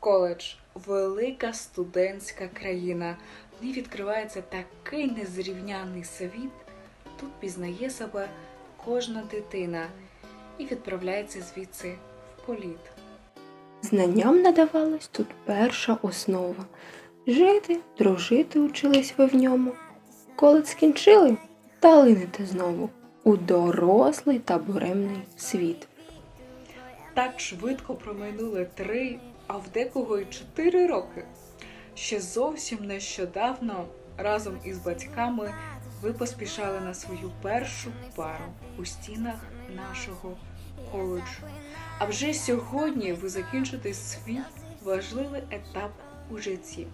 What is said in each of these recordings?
Коледж велика студентська країна. В ній відкривається такий незрівняний світ. Тут пізнає себе кожна дитина і відправляється звідси в політ. Знанням надавалась тут перша основа. Жити, дружити учились ви в ньому. Коли скінчили, та линете знову у дорослий та буремний світ. Так швидко проминули три, а в декого й чотири роки. Ще зовсім нещодавно разом із батьками ви поспішали на свою першу пару у стінах нашого коледжу. А вже сьогодні ви закінчите свій важливий етап у житті.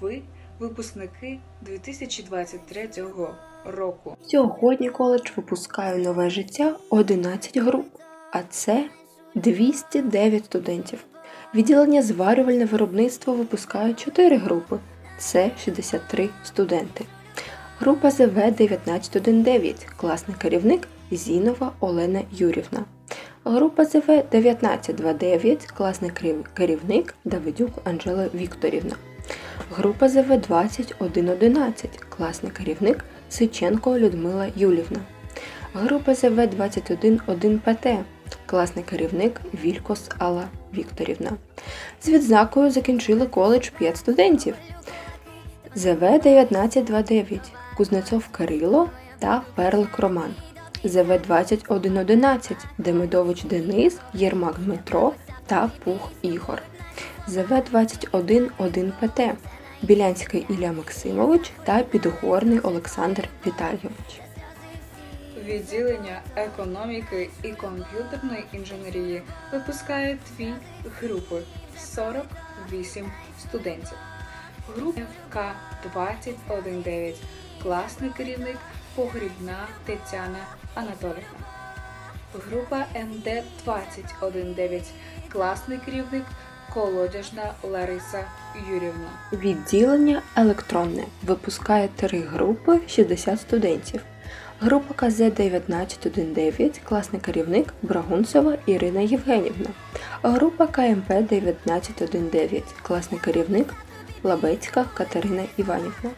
Ви випускники 2023 року. Сьогодні коледж випускає нове життя 11 груп, а це 209 студентів. Відділення зварювальне виробництво випускає 4 групи. Це 63 студенти. Група ЗВ 1919, класний керівник Зінова Олена Юрівна. Група ЗВ 1929, класний керівник Давидюк Анжела Вікторівна. Група ЗВ 2111, класний керівник Сиченко Людмила Юлівна. Група ЗВ 211 ПТ, класний керівник Вількос Алла Вікторівна. З відзнакою закінчили коледж 5 студентів. ЗВ 1929 Кузнецов Кирило та Перлик Роман. ЗВ 2111 Демидович Денис, Єрмак Дмитро та Пух Ігор. ЗВ 211 ПТ Білянський Ілля Максимович та Підгорний Олександр Віталійович. Відділення економіки і комп'ютерної інженерії випускає дві групи 48 студентів. Група К-219, класний керівник Погрібна Тетяна Анатолівна. Група МД-219, класний керівник Колодяжна Лариса Юрівна. Відділення електронне випускає три групи 60 студентів. Група КЗ 1919, класний керівник Брагунцева Ірина Євгенівна. Група КМП 1919, класний керівник Лабецька Катерина Іванівна.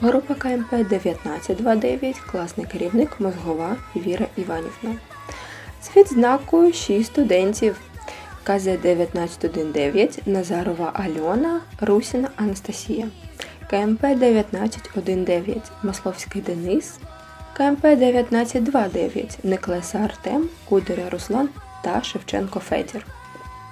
Група КМП 1929, класний керівник Мозгова Віра Іванівна. З відзнакою 6 студентів. КЗ 1919 Назарова Альона, Русіна Анастасія. КМП 1919 Масловський Денис. КМП 1929 Неклеса Артем, Кударя Руслан та Шевченко Федір.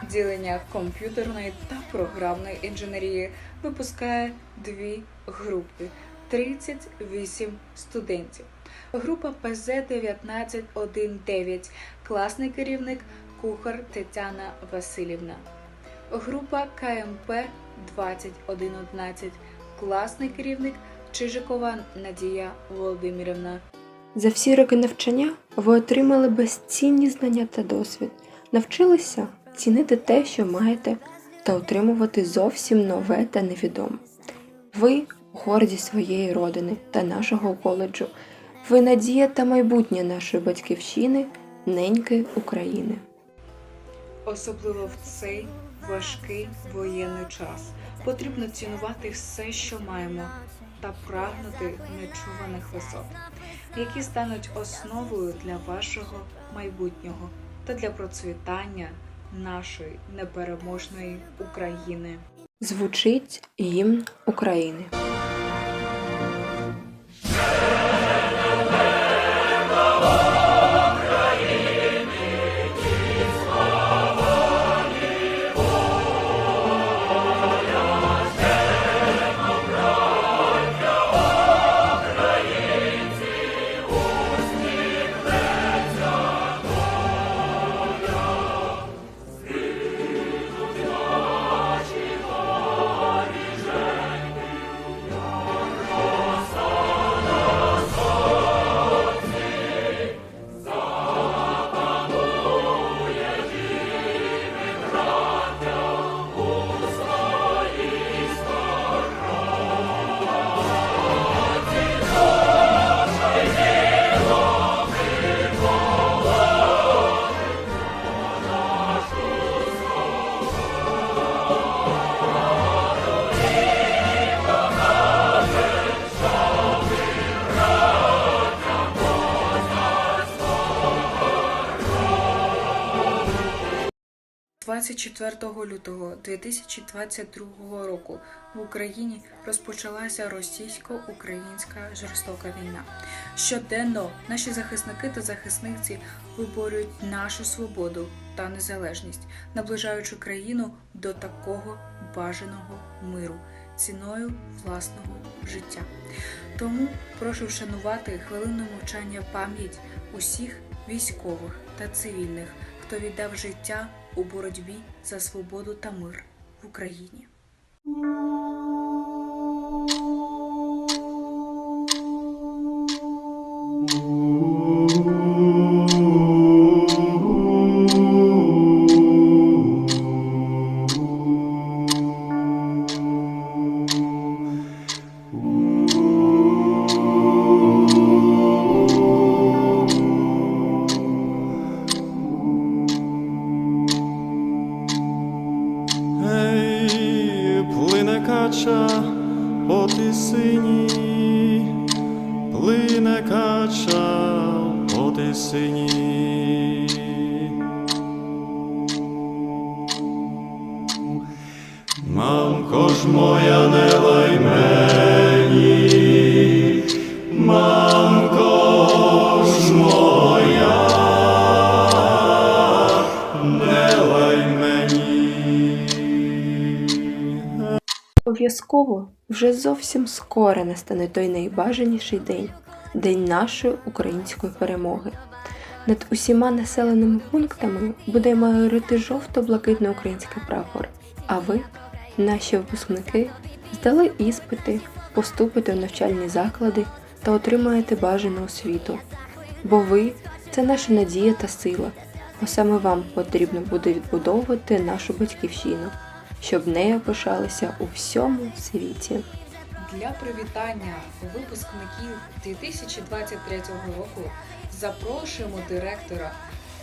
Відділення комп'ютерної та програмної інженерії випускає дві групи 38 студентів. Група ПЗ 1919, класний керівник кухар Тетяна Васильівна. Група КМП 2011, класний керівник Чижикова Надія Володимирівна. За всі роки навчання ви отримали безцінні знання та досвід, навчилися цінити те, що маєте, та отримувати зовсім нове та невідоме. Ви гордість своєї родини та нашого коледжу. Ви надія та майбутнє нашої батьківщини, неньки України. Особливо в цей важкий воєнний час потрібно цінувати все, що маємо, та прагнути нечуваних висот, які стануть основою для вашого майбутнього та для процвітання нашої непереможної України. Звучить гімн України. 24 лютого 2022 року в Україні розпочалася російсько-українська жорстока війна. Щоденно наші захисники та захисниці виборюють нашу свободу та незалежність, наближаючи країну до такого бажаного миру ціною власного життя. Тому прошу вшанувати хвилиною мовчання пам'ять усіх військових та цивільних, хто віддав життя у боротьбі за свободу та мир в Україні. Обов'язково вже зовсім скоро настане той найбажаніший день день нашої української перемоги. Над усіма населеними пунктами буде майорити жовто-блакитний український прапор. А ви, наші випускники, здали іспити, поступите в навчальні заклади та отримаєте бажану освіту. Бо ви це наша надія та сила, бо саме вам потрібно буде відбудовувати нашу батьківщину, щоб нею пишалися у всьому світі. Для привітання випускників 2023 року запрошуємо директора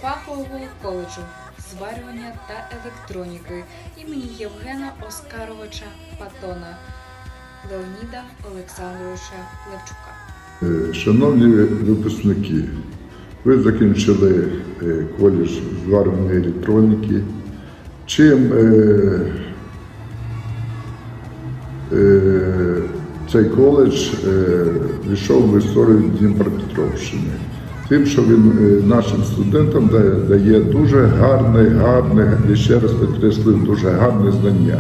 фахового коледжу зварювання та електроніки імені Євгена Оскаровича Патона Леоніда Олександровича Левчука. Е, Шановні випускники, ви закінчили е, коледж зварювальної електроніки. Чим цей коледж е, війшов в історію Дніпропетровщини? Тим, що він е, нашим студентам дає, дуже гарне, гарне, і ще раз підкреслюю, дуже гарне знання.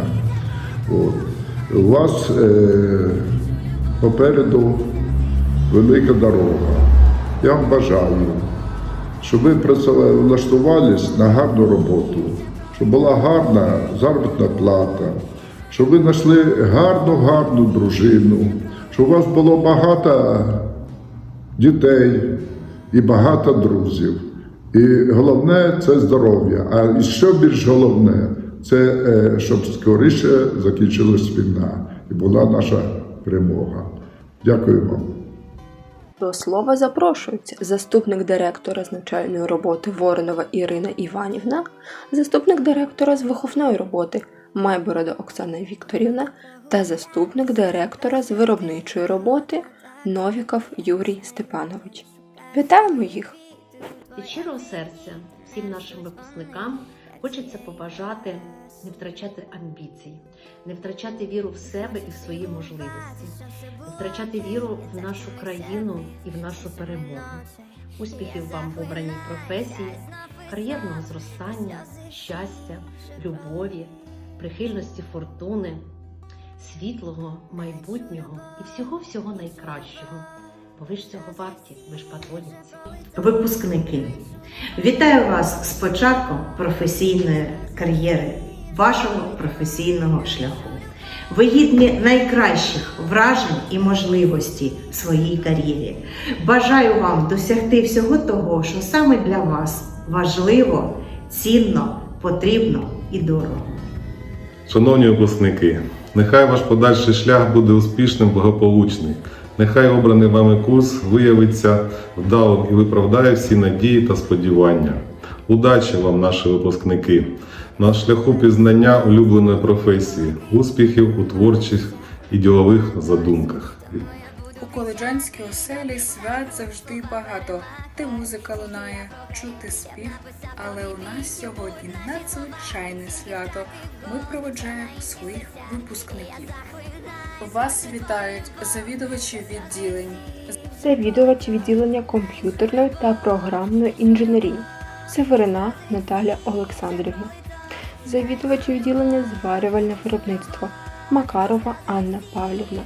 От. У вас е, попереду велика дорога. Я вам бажаю, щоб ви працевлаштувались на гарну роботу, щоб була гарна заробітна плата, щоб ви знайшли гарну, гарну дружину, щоб у вас було багато дітей і багато друзів. І головне це здоров'я. А що більш головне, це е, щоб скоріше закінчилась війна і була наша перемога. Дякую вам. До слова запрошуються заступник директора з навчальної роботи Воронова Ірина Іванівна, заступник директора з виховної роботи Майборода Оксана Вікторівна та заступник директора з виробничої роботи Новіков Юрій Степанович. Вітаємо їх! Від щирого серця всім нашим випускникам хочеться побажати не втрачати амбіцій, не втрачати віру в себе і в свої можливості, не втрачати віру в нашу країну і в нашу перемогу. Успіхів вам в обраній професії, кар'єрного зростання, щастя, любові, прихильності фортуни, світлого майбутнього і всього-всього найкращого. Бо ви ж цього варті, ви ж патронівці. Випускники, вітаю вас з початком професійної кар'єри, вашого професійного шляху. Ви гідні найкращих вражень і можливостей в своїй кар'єрі. Бажаю вам досягти всього того, що саме для вас важливо, цінно, потрібно і дорого. Шановні випускники, нехай ваш подальший шлях буде успішним, благополучним. Нехай обраний вами курс виявиться вдалим і виправдає всі надії та сподівання. Удачі вам, наші випускники, на шляху пізнання улюбленої професії, успіхів у творчих і ділових задумках. Коледжанській оселі свят завжди багато, де музика лунає, чути спів. Але у нас сьогодні надзвичайне свято. Ми проведжаємо своїх випускників. Вас вітають завідувачі відділень, Завідувач відділення комп'ютерної та програмної інженерії Северина Наталя Олександрівна. Завідувач відділення зварювальне виробництво Макарова Анна Павлівна.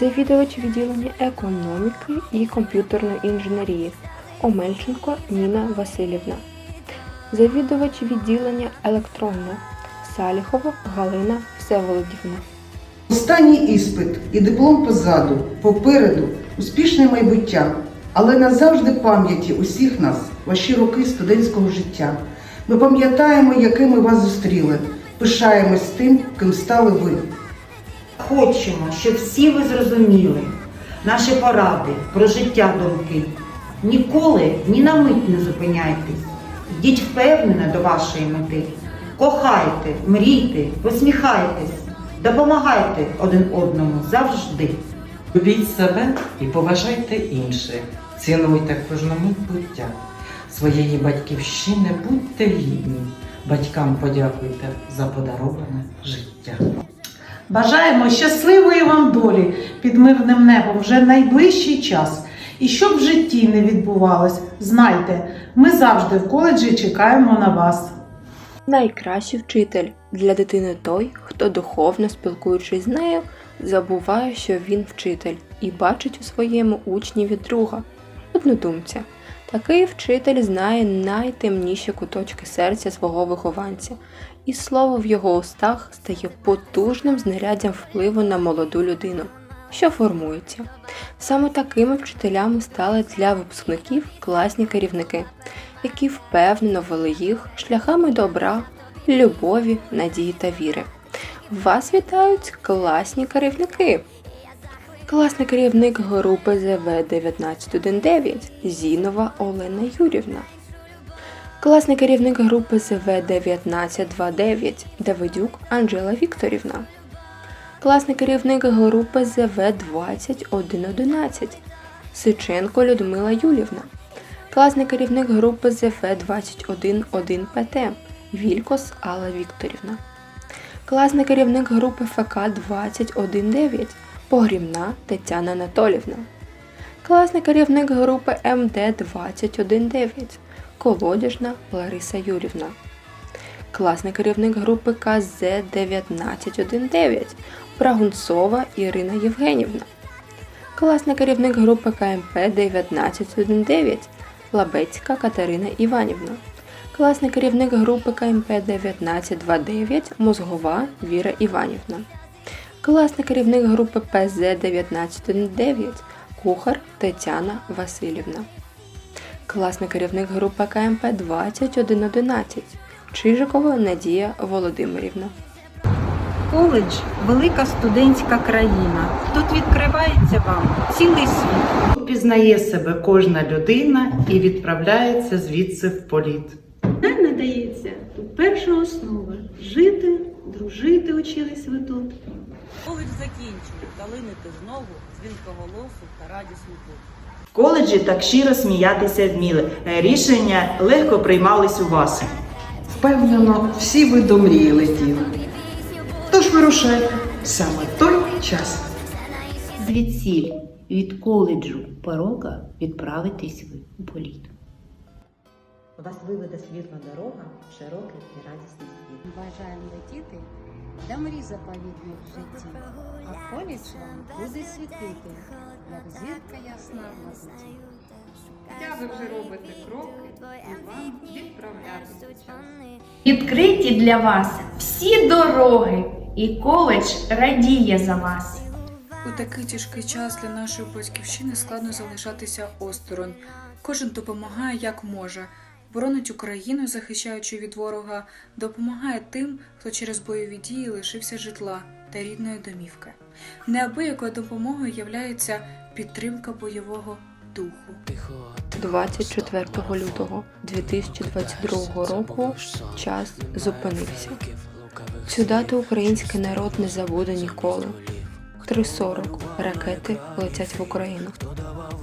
Завідувач відділення економіки і комп'ютерної інженерії Омельченко Ніна Васильівна. Завідувач відділення електронне Саліхова Галина Всеволодівна. Останній іспит і диплом позаду, попереду, успішне майбуття, але назавжди пам'яті усіх нас ваші роки студентського життя. Ми пам'ятаємо, якими вас зустріли, пишаємось тим, ким стали ви. Хочемо, щоб всі ви зрозуміли наші поради про життя думки. Ніколи ні на мить не зупиняйтесь. Йдіть впевнено до вашої мети. Кохайте, мрійте, посміхайтесь, допомагайте один одному завжди. Любіть себе і поважайте інших. Цінуйте кожну мить буття. Своєї батьківщини будьте гідні. Батькам подякуйте за подароване життя. Бажаємо щасливої вам долі під мирним небом вже найближчий час. І щоб в житті не відбувалось, знайте, ми завжди в коледжі чекаємо на вас. Найкращий вчитель для дитини той, хто духовно спілкуючись з нею, забуває, що він вчитель, і бачить у своєму учніві друга, однодумця. Такий вчитель знає найтемніші куточки серця свого вихованця, і слово в його устах стає потужним знаряддям впливу на молоду людину, що формується. Саме такими вчителями стали для випускників класні керівники, які впевнено вели їх шляхами добра, любові, надії та віри. Вас вітають класні керівники. Класний керівник групи ЗВ 1919 Зінова Олена Юрівна. Класний керівник групи ЗВ 1929 Давидюк Анжела Вікторівна. Класний керівник групи ЗВ 2111 Сиченко Людмила Юлівна. Класний керівник групи ЗФ 211 ПТ Вількос Алла Вікторівна. Класний керівник групи ФК 219 Погрімна Тетяна Анатолівна. Класний керівник групи МД 219 Колодяжна Лариса Юрівна. Класний керівник групи КЗ 1919 Прагунцова Ірина Євгенівна. Класний керівник групи КМП 1919 Лабецька Катерина Іванівна. Класний керівник групи КМП 1929 Мозгова Віра Іванівна. Класний керівник групи ПЗ 1919 Кухар Тетяна Васильівна. Класний керівник групи КМП 2111 Чижикова Надія Володимирівна. Коледж велика студентська країна. Тут відкривається вам цілий світ. Пізнає себе кожна людина і відправляється звідси в політ. Нам надається тут перша основа жити, дружити учились ви тут. Коледж закінчив, калинити знову, дзвінкоголосу та радісну тут. Коледжі так щиро сміятися вміли. Рішення легко приймались у вас. Впевнено, всі ви до мрії летіли. Тож вирушайте саме той час. Звідсіль від коледжу порога відправитесь ви у політ. Вас виведе світла дорога в широкий і радісний світ. Бажаємо летіти до мрій заповітних в житті, а вам буде світити, як зірка ясна в. Хоча ви вже робите кроки і вам відправляти. Відкриті для вас всі дороги, і коледж радіє за вас. У такий тяжкий час для нашої батьківщини складно залишатися осторонь. Кожен допомагає як може, боронить Україну, захищаючи від ворога, допомагає тим, хто через бойові дії лишився житла та рідної домівки. Неабиякою допомогою являється підтримка бойового духу. 24 лютого 2022 року час зупинився. Цю дату український народ не забуде ніколи. 43.40 ракети летять в Україну.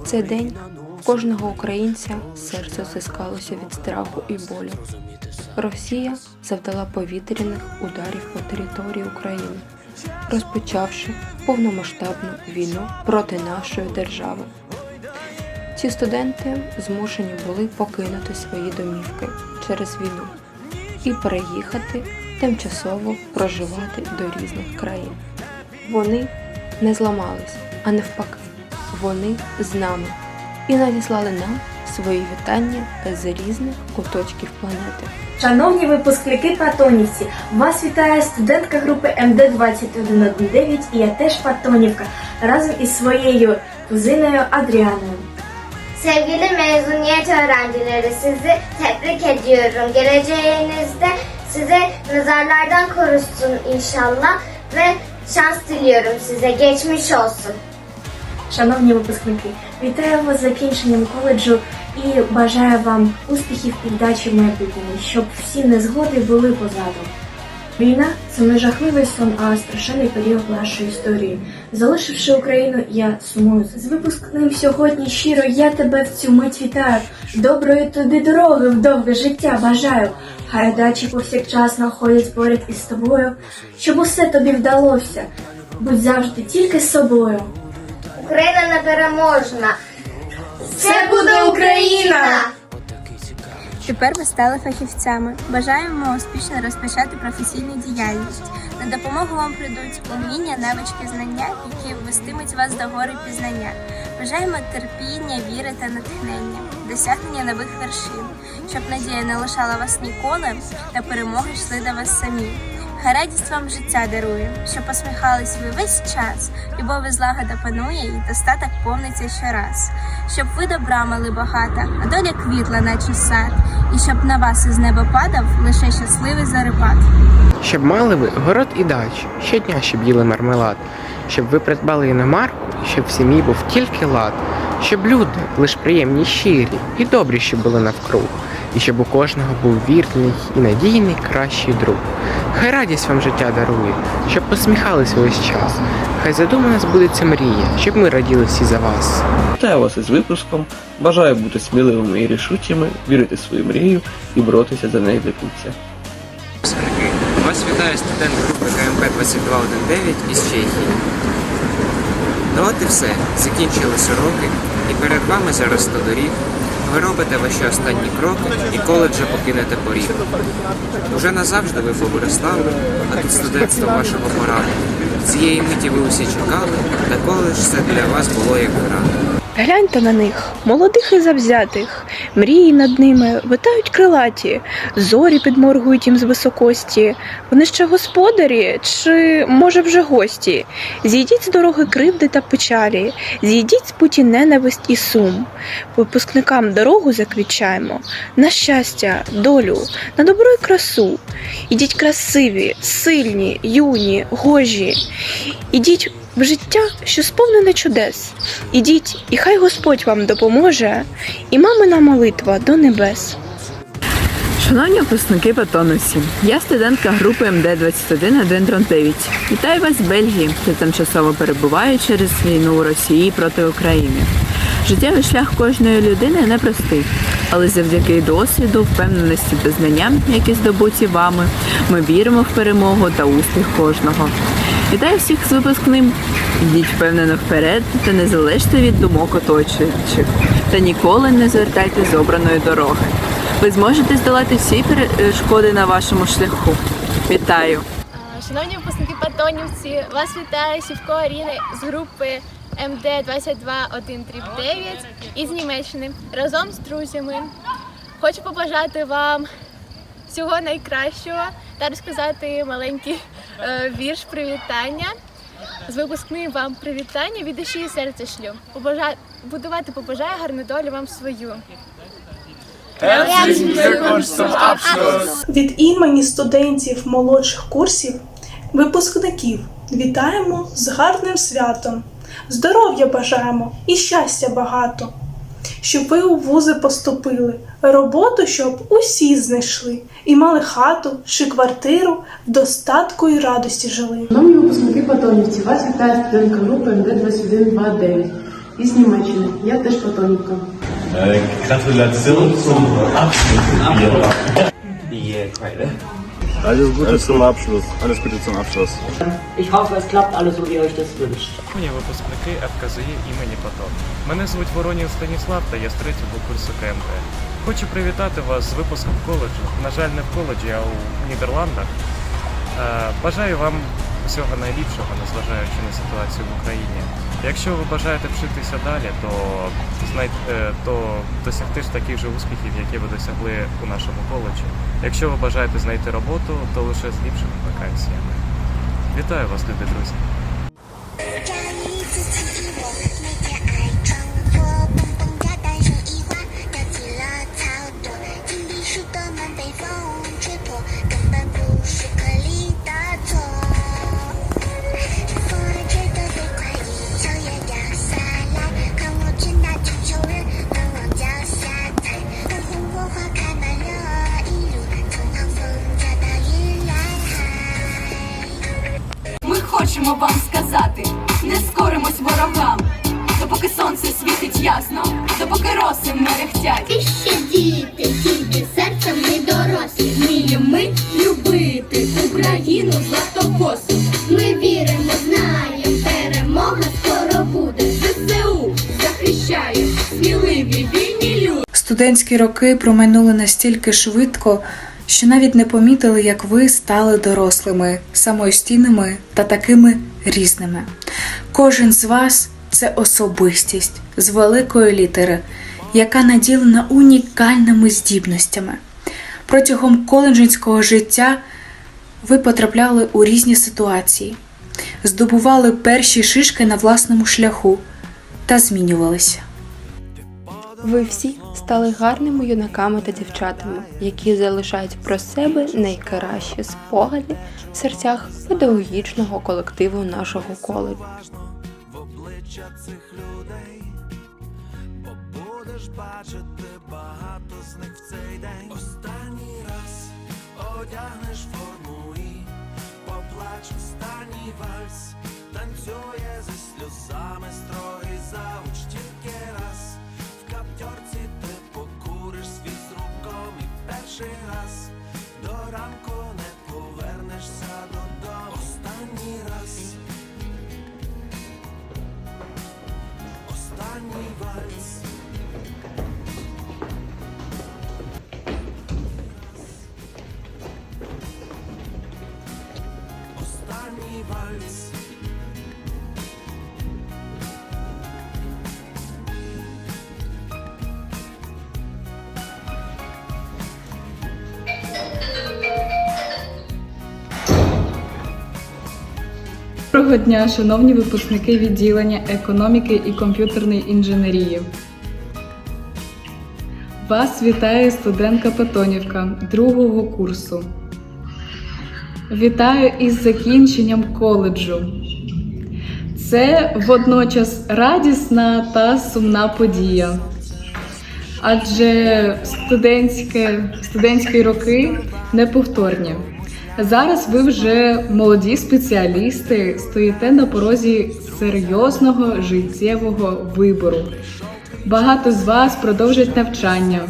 Цей день кожного українця серце стискалося від страху і болю. Росія завдала повітряних ударів по території України, розпочавши повномасштабну війну проти нашої держави. Ці студенти змушені були покинути свої домівки через війну і переїхати тимчасово проживати до різних країн. Вони не зламались, а навпаки, вони з нами і надіслали нам свої вітання з різних куточків планети. Шановні випускники Патонівці, вас вітає студентка групи МД 2119 і я теж Патонівка разом із своєю кузиною Адріаною. Sevgili mezuniyet öğrencileri sizi tebrik ediyorum. Geleceğinizde size nazarlardan korusun inşallah ve şans diliyorum size. Geçmiş olsun. Шановні випускники, вітаю вас з закінченням коледжу і бажаю вам успіхів і вдачі в майбутньому, щоб всі незгоди були позаду. Війна це не жахливий сон, а страшенний період нашої історії. Залишивши Україну, я сумую з випускним сьогодні. Щиро я тебе в цю мить вітаю. Доброї тобі дороги, в довге життя бажаю. Хай удачі повсякчас находять поряд із тобою, щоб усе тобі вдалося. Будь завжди тільки собою. Україна непереможна. Це буде Україна! Тепер ви стали фахівцями. Бажаємо успішно розпочати професійну діяльність. На допомогу вам прийдуть уміння, навички, знання, які вестимуть вас до гори пізнання. Бажаємо терпіння, віри та натхнення, досягнення нових вершин, щоб надія не лишала вас ніколи, та перемоги йшли до вас самі. Хай радість вам життя дарує, щоб посміхались ви весь час, любов і злагода панує, і достаток повниться щораз. Щоб ви добра мали багато, а доля квітла, наче сад, і щоб на вас із неба падав лише щасливий зарепат. Щоб мали ви город і дач, щодня щоб їли мармелад, щоб ви придбали іномарку, щоб в сім'ї був тільки лад, щоб люди лиш приємні, щирі і добрі, щоб були навкруг, і щоб у кожного був вірний і надійний кращий друг. Хай радість вам життя дарує, щоб посміхались весь час. Хай задумана збудеться мрія, щоб ми раділи всі за вас. Вітаю вас із випуском. Бажаю бути сміливими і рішучими, вірити в свою мрію і боротися за неї до кінця. Вас вітає студент групи КМП 2219 із Чехії. Ну от і все. Закінчилися роки, і перед вами зараз 100 доріг. Ви робите ваші останні кроки і коледжа покинете поріг. Уже назавжди ви повиростали, а тут студентство вашого пораду. Цієї миті ви усі чекали, та коледж це для вас було як гра. Гляньте на них, молодих і завзятих, мрії над ними витають крилаті, зорі підморгують їм з високості. Вони ще господарі, чи може вже гості? Зійдіть з дороги кривди та печалі, зійдіть з путі ненависть і сум. Випускникам дорогу заквічаємо на щастя, долю, на добро і красу. Ідіть красиві, сильні, юні, гожі. Ідіть в життя, що сповнене чудес. Ідіть, і хай Господь вам допоможе, і мамина молитва до небес. Шановні випускники Патонусі, я студентка групи МД 2119. Вітаю вас з Бельгії, де тимчасово перебуваю через війну Росії проти України. Життєвий шлях кожної людини непростий, але завдяки досвіду, впевненості та знанням, які здобуті вами, ми віримо в перемогу та успіх кожного. Вітаю всіх з випускним. Йдіть впевнено вперед та не залежте від думок оточуючих. Та ніколи не звертайте з обраної дороги. Ви зможете здолати всі перешкоди на вашому шляху. Вітаю! Шановні випускники Патонівці, вас вітає Сівко Аріна з групи МД 22139 із Німеччини разом з друзями. Хочу побажати вам всього найкращого та розказати маленький е, вірш привітання. З випускним вам привітання від душі серця шлю. Побажа... Будувати побажаю гарну долю вам свою. Від імені студентів молодших курсів, випускників вітаємо з гарним святом. Здоров'я бажаємо і щастя багато, щоб ви у вузи поступили, роботу, щоб усі знайшли, і мали хату чи квартиру, в достатку і радості жили. Шановні випускники Патонівці, вас вітає студентка групи МД-2129 із Німеччини. Я теж Патонівка. Gratulation zum Abschluss. Alles Gute zum Abschluss. Alles Gute zum Abschluss. Ich hoffe, es klappt alles so, wie ihr euch das wünscht. Шановні випускники ФКЗІ імені Патон. Мене звуть Воронін Станіслав та я з третього курсу КМТ. Хочу привітати вас з випуском коледжу. На жаль, не в коледжі, а у Нідерландах. Бажаю вам всього найліпшого, незважаючи на ситуацію в Україні. Якщо ви бажаєте вчитися далі, то знай... е, то досягти ж таких же успіхів, які ви досягли у нашому коледжі. Якщо ви бажаєте знайти роботу, то лише з ліпшими вакансіями. Вітаю вас, любі друзі! Хочемо вам сказати, не скоримось ворогам, допоки сонце світить ясно, допоки роси мерехтять. І ще діти, тільки серцем не дорослі. Вміємо ми любити Україну златокосу. Ми віримо, знаємо, перемога скоро буде. ЗСУ захищає сміливі вільні люди. Студентські роки проминули настільки швидко, що навіть не помітили, як ви стали дорослими, самостійними та такими різними. Кожен з вас це особистість з великої літери, яка наділена унікальними здібностями. Протягом коледжинського життя ви потрапляли у різні ситуації, здобували перші шишки на власному шляху та змінювалися. Ви всі стали гарними юнаками та дівчатами, які залишають про себе найкращі спогади в серцях педагогічного колективу нашого коледжу. в обличчя цих людей, бо будеш бачити багато з них в цей день. Останній раз одягнеш форму і поплач останній вальс, танцює зі сльозами строгий завуч Доброго дня, шановні випускники відділення економіки і комп'ютерної інженерії. Вас вітає студентка Патонівка другого курсу. Вітаю із закінченням коледжу. Це водночас радісна та сумна подія. Адже студентські роки неповторні. Зараз ви вже молоді спеціалісти, стоїте на порозі серйозного життєвого вибору. Багато з вас продовжать навчання,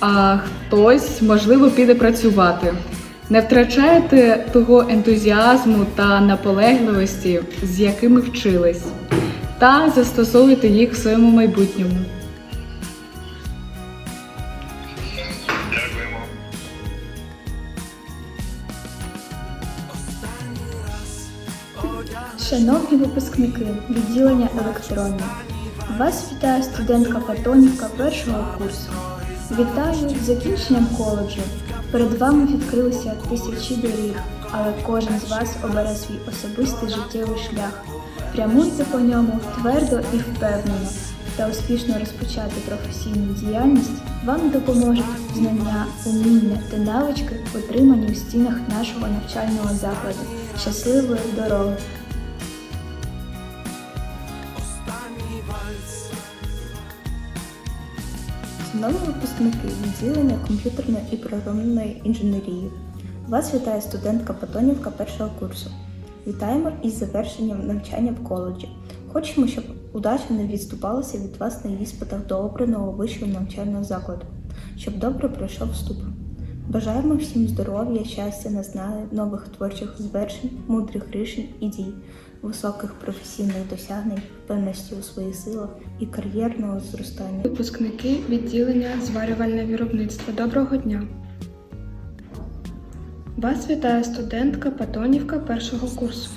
а хтось, можливо, піде працювати. Не втрачайте того ентузіазму та наполегливості, з якими вчились, та застосовуйте їх в своєму майбутньому. Шановні випускники відділення електронні, вас вітає студентка Патонівка першого курсу. Вітаю з закінченням коледжу. Перед вами відкрилися тисячі доріг, але кожен з вас обере свій особистий життєвий шлях. Прямуйте по ньому твердо і впевнено та успішно розпочати професійну діяльність вам допоможуть знання, уміння та навички, отримані у стінах нашого навчального закладу. Щасливої дороги! Шановні випускники відділення комп'ютерної і програмної інженерії. Вас вітає студентка Патонівка першого курсу. Вітаємо із завершенням навчання в коледжі. Хочемо, щоб удача не відступалася від вас на іспитах до обраного вищого навчального закладу, щоб добре пройшов вступ. Бажаємо всім здоров'я, щастя, наснаги, нових творчих звершень, мудрих рішень і дій, високих професійних досягнень, впевненості у своїх силах і кар'єрного зростання. Випускники відділення зварювальне виробництво. Доброго дня! Вас вітає студентка Патонівка першого курсу.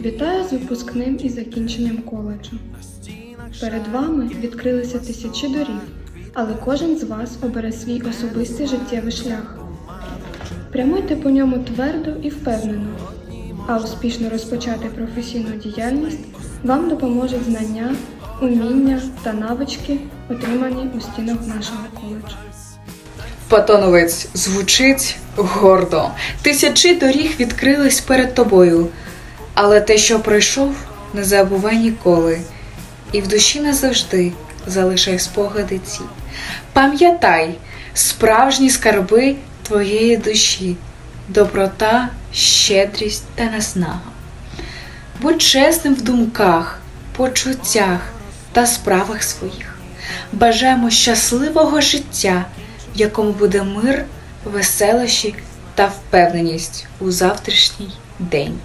Вітаю з випускним і закінченням коледжу. Перед вами відкрилися тисячі доріг, але кожен з вас обере свій особистий життєвий шлях. Прямуйте по ньому твердо і впевнено, а успішно розпочати професійну діяльність вам допоможуть знання, уміння та навички, отримані у стінах нашого коледжу. Патоновець звучить гордо. Тисячі доріг відкрились перед тобою, але те, що пройшов, не забувай ніколи, і в душі назавжди залишай спогади ці. Пам'ятай справжні скарби твоєї душі, доброта, щедрість та наснага. Будь чесним в думках, почуттях та справах своїх. Бажаємо щасливого життя, в якому буде мир, веселощі та впевненість у завтрашній день.